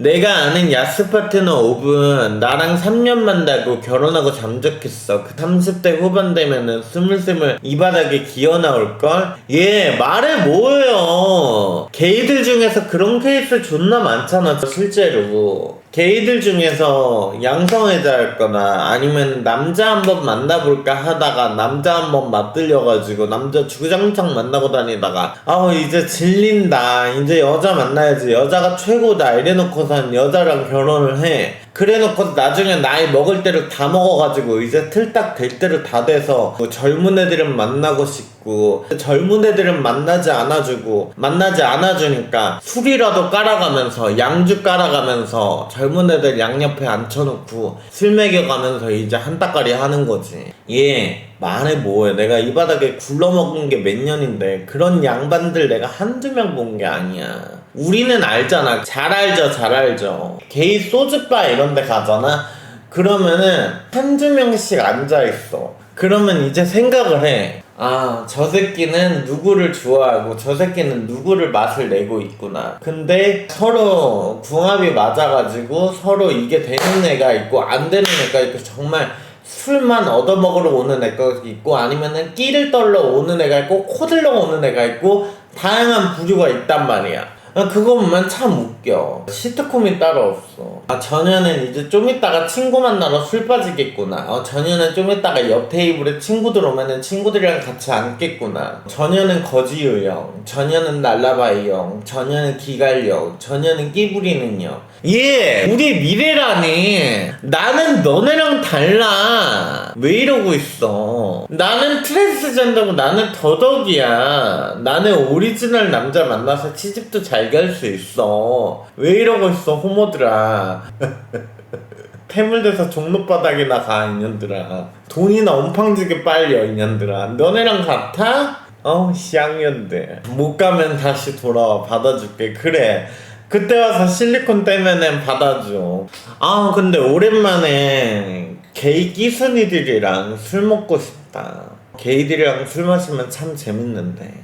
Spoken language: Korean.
내가 아는 야스 파트너 옵은 나랑 3년 만나고 결혼하고 잠적했어. 그 30대 후반 되면은 스물스물 이 바닥에 기어 나올걸? 얘 말해 뭐예요? 게이들 중에서 그런 케이스 존나 많잖아, 실제로. 게이들 중에서 양성애자였거나 아니면 남자 한번 만나볼까 하다가 남자 한번 맞들려가지고 남자 주구장창 만나고 다니다가 아 이제 질린다. 이제 여자 만나야지. 여자가 최고다. 이래놓고선 여자랑 결혼을 해 그래놓고 나중에 나이 먹을 때를 다 먹어가지고 이제 틀딱 될 때를 다 돼서 뭐 젊은 애들은 만나고 싶고 젊은 애들은 만나지 않아주고 만나지 않아주니까 술이라도 깔아가면서 양주 깔아가면서 젊은 애들 양옆에 앉혀놓고 술 먹여가면서 이제 한따까리 하는 거지. 얘 말해 뭐해? 내가 이 바닥에 굴러먹은 게 몇 년인데 그런 양반들 내가 한두 명 본 게 아니야 우리는 알잖아 잘 알죠 잘 알죠 게이 소주바 이런 데 가잖아 그러면은 한두 명씩 앉아있어 그러면 이제 생각을 해. 아, 저 새끼는 누구를 좋아하고 저 새끼는 누구를 맛을 내고 있구나. 근데 서로 궁합이 맞아가지고 서로 이게 되는 애가 있고 안 되는 애가 있고 정말 술만 얻어먹으러 오는 애가 있고 아니면은 끼를 떨러 오는 애가 있고 코들러 오는 애가 있고 다양한 부류가 있단 말이야. 보면 참 웃겨. 시트콤이 따로 없어. 아, 전혀는 이제 좀 있다가 친구 만나러 술 빠지겠구나. 어, 전혀는 좀 있다가 옆 테이블에 친구들 오면은 친구들이랑 같이 앉겠구나. 전혀는 거지유형, 전혀는 날라바이형, 전혀는 기갈형, 전혀는 끼부리는요. 예, 우리 미래라니. 나는 너네랑 달라. 왜 이러고 있어? 나는 트랜스젠더고 나는 더덕이야. 나는 오리지널 남자 만나서 치집도 잘 갈수 있어. 왜 이러고 있어, 호모들아. 태물돼서 종로바닥이나 가, 이년들아. 돈이나 엄팡지게 빨려, 이년들아. 너네랑 같아? 어우, 쌍년들. 못 가면 다시 돌아와, 받아줄게. 그래. 그때 와서 실리콘 떼면은 받아줘. 아, 근데 오랜만에 게이 끼순이들이랑 술 먹고 싶다. 게이들이랑 술 마시면 참 재밌는데.